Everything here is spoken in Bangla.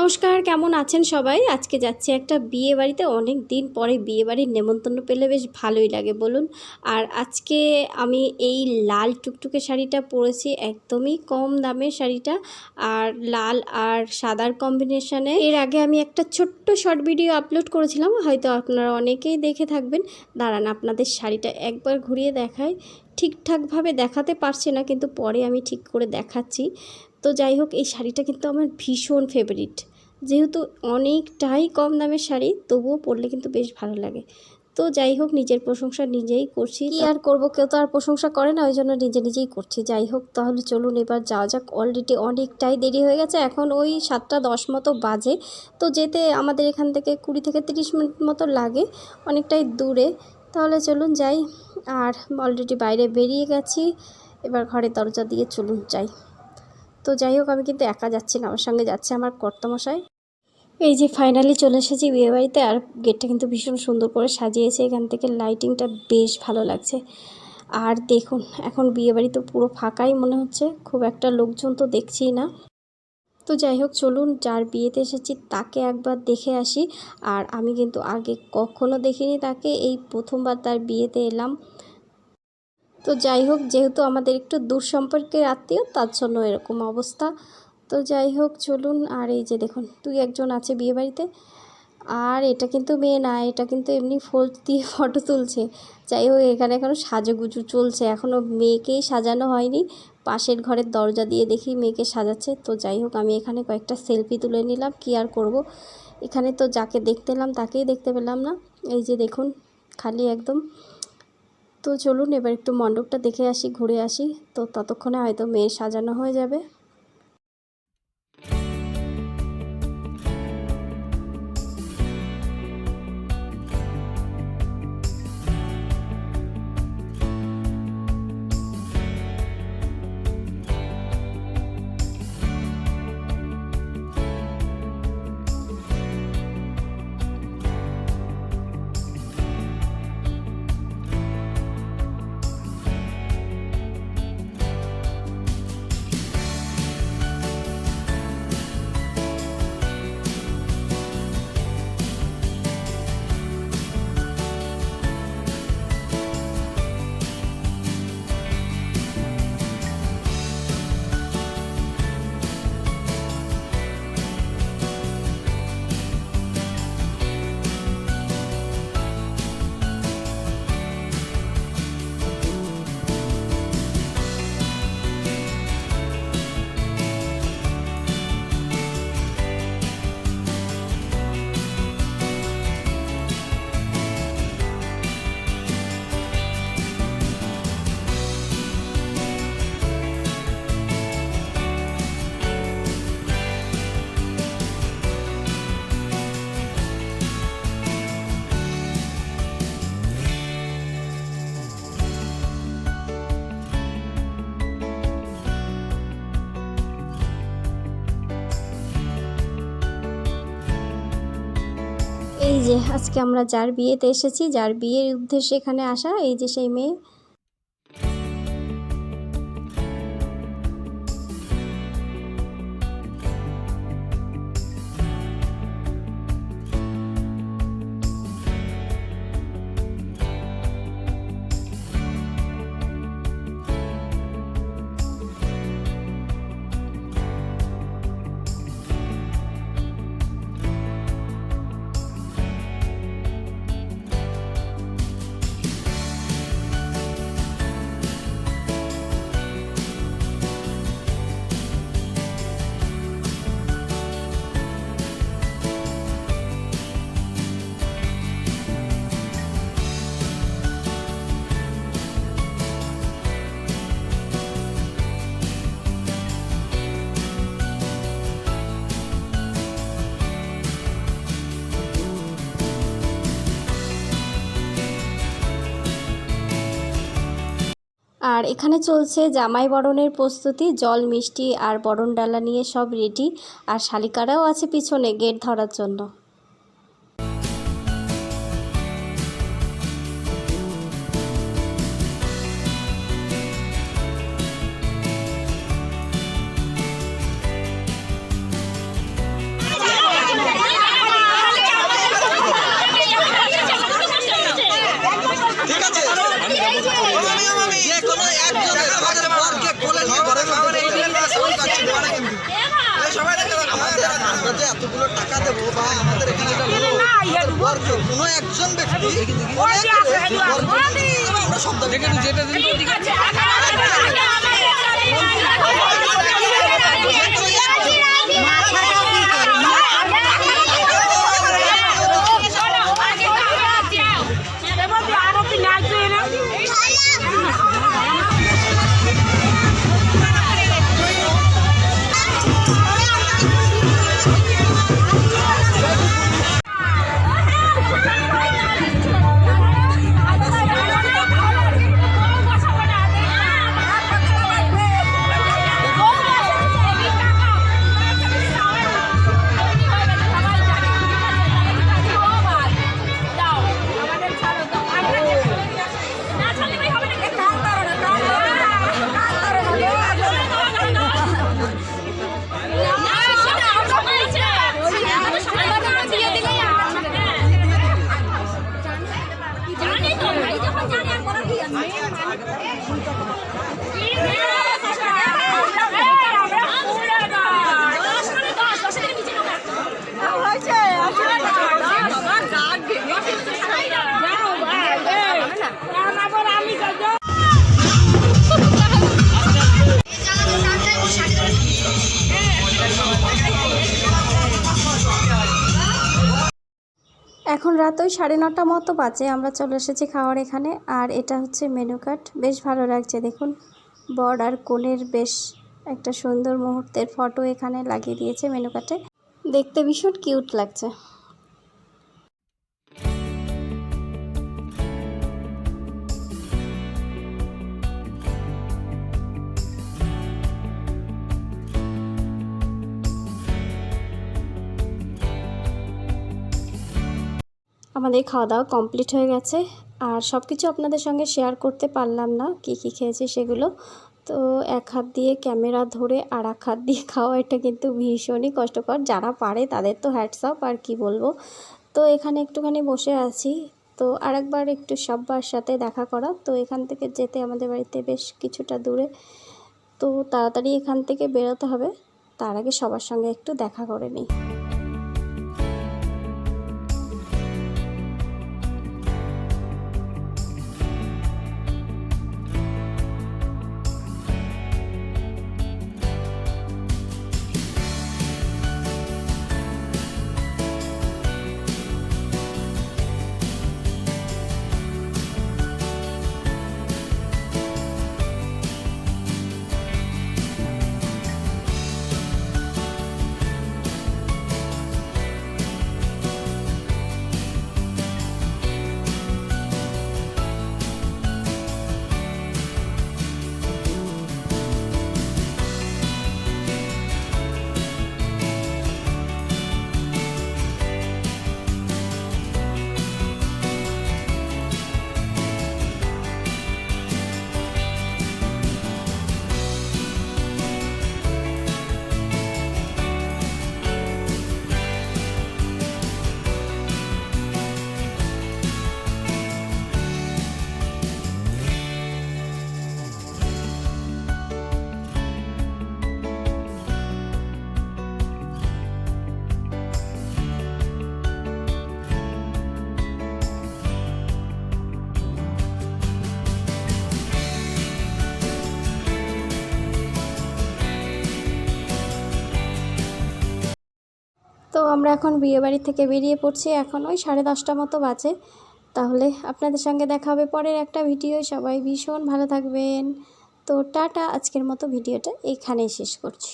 নমস্কার, কেমন আছেন সবাই? আজকে যাচ্ছি একটা বিয়ে বাড়িতে। অনেক দিন পরে বিয়ে বাড়ির নেমন্তন্ন পেলে বেশ ভালোই লাগে, বলুন। আর আজকে আমি এই লাল টুকটুকে শাড়িটা পরেছি, একদমই কম দামের শাড়িটা। আর লাল আর সাদার কম্বিনেশনে এর আগে আমি একটা ছোট্ট শর্ট ভিডিও আপলোড করেছিলাম, হয়তো আপনারা অনেকেই দেখে থাকবেন। দাঁড়ান, আপনাদের শাড়িটা একবার ঘুরিয়ে দেখায় ঠিকঠাকভাবে দেখাতে পারছে না, কিন্তু পরে আমি ঠিক করে দেখাচ্ছি। তো যাই হোক, এই শাড়িটা কিন্তু আমার ভীষণ ফেভারিট যেহেতু অনেকটাই কম দামের শাড়ি, তবুও পরলে কিন্তু বেশ ভালো লাগে। তো যাই হোক, নিজের প্রশংসা নিজেই করছি। কি আর করব? কেউ তো আর প্রশংসা করে না, ওই জন্য নিজে নিজেই করছি। যাই হোক, তাহলে চলুন এবার যাওয়া যাক। অলরেডি অনেকটাই দেরি হয়ে গেছে। এখন ওই সাতটা দশ মতো বাজে। তো যেতে আমাদের এখান থেকে কুড়ি থেকে তিরিশ মিনিট মতো লাগে, অনেকটাই দূরে। তাহলে চলুন যাই। আর অলরেডি বাইরে বেরিয়ে গেছি। এবার ঘরের দরজা দিয়ে চলুন যাই। তো যাই হোক, আমি কিন্তু একা যাচ্ছি না, আমার সঙ্গে যাচ্ছে আমার কর্তামশাই। এই যে ফাইনালি চলে এসেছি বিয়েবাড়িতে আর গেটটা কিন্তু ভীষণ সুন্দর করে সাজিয়েছে, এখান থেকে লাইটিংটা বেশ ভালো লাগছে। আর দেখুন, এখন বিয়েবাড়ি তো পুরো ফাঁকাই মনে হচ্ছে, খুব একটা লোকজন তো দেখছি না। তো যাই হোক, চলুন যার বিয়েতে এসেছি তাকে একবার দেখে আসি। আর আমি কিন্তু আগে কখনো দেখিনি তাকে, এই প্রথমবার তার বিয়েতে এলাম। তো যাই হোক, যেহেতু আমাদের একটু দূর সম্পর্কের আত্মীয়, তার জন্য এরকম অবস্থা। তো যাই হোক, চলুন। আর এই যে দেখুন তুই একজন আছে বিয়েবাড়িতে। আর এটা কিন্তু মেয়ে না, এটা কিন্তু এমনি ফোল দিয়ে ফটো তুলছে। যাই হোক, এখানে এখনও সাজুগুজু চলছে। এখনও মেয়েকেই সাজানো হয়নি। পাশের ঘরের দরজা দিয়ে দেখি মেয়েকে সাজাচ্ছে। তো যাই হোক, আমি এখানে কয়েকটা সেলফি তুলে নিলাম, কি আর করব? এখানে তো যাকে দেখতে এলাম, তাকেই দেখতে পেলাম না। এই যে দেখুন, খালি একদম। তো চলুন, এবার একটু মণ্ডপটা দেখে আসি, ঘুরে আসি। তো ততক্ষণে হয়তো মেয়ে সাজানো হয়ে যাবে। যে আজকে আমরা যার বিয়েতে এসেছি, যার বিয়ের উদ্দেশ্যে এখানে আসা, এই যে সেই মেয়ে আর এখানে চলছে জামাই বরণের প্রস্তুতি, জল, মিষ্টি আর বরণ ডালা নিয়ে সব রেডি আর শালিকারাও আছে পিছনে গেট ধরার জন্য। এতগুলো টাকা দেবো বা আমাদের এখানে কোনো একজন ব্যক্তি আমরা শব্দ যেটা এখন রাত ওই সাড়ে নটা মতো বাজে, আমরা চলে এসেছি খাওয়ার এখানে, আর এটা হচ্ছে মেনু কার্ড বেশ ভালো লাগছে, দেখুন। বর আর কোণের বেশ একটা সুন্দর মুহূর্তের ফটো এখানে লাগিয়ে দিয়েছে মেনু কার্ডে দেখতে ভীষণ কিউট লাগছে। আমাদের খাওয়া দাওয়া কমপ্লিট হয়ে গেছে। আর সব কিছু আপনাদের সঙ্গে শেয়ার করতে পারলাম না, কি কি খেয়েছি সেগুলো। তো এক হাত দিয়ে ক্যামেরা ধরে আর এক হাত দিয়ে খাওয়া, এটা কিন্তু ভীষণই কষ্টকর। যারা পারে তাদের তো হ্যাটসঅপ আর কি বলব। তো এখানে একটুখানি বসে আছি। তো আরেকবার একটু সব্বার সাথে দেখা করা। তো এখান থেকে যেতে আমাদের বাড়িতে বেশ কিছুটা দূরে। তো তাড়াতাড়ি এখান থেকে বেরোতে হবে। তার আগে সবার সঙ্গে একটু দেখা করে নিই। তো আমরা এখন বিয়েবাড়ি থেকে বেরিয়ে পড়ছি, এখন ওই সাড়ে দশটা মতো বাজে। তাহলে আপনাদের সঙ্গে দেখা হবে পরের একটা ভিডিও সবাই ভীষণ ভালো থাকবেন। তো টাটা, আজকের মতো ভিডিওটা এখানেই শেষ করছি।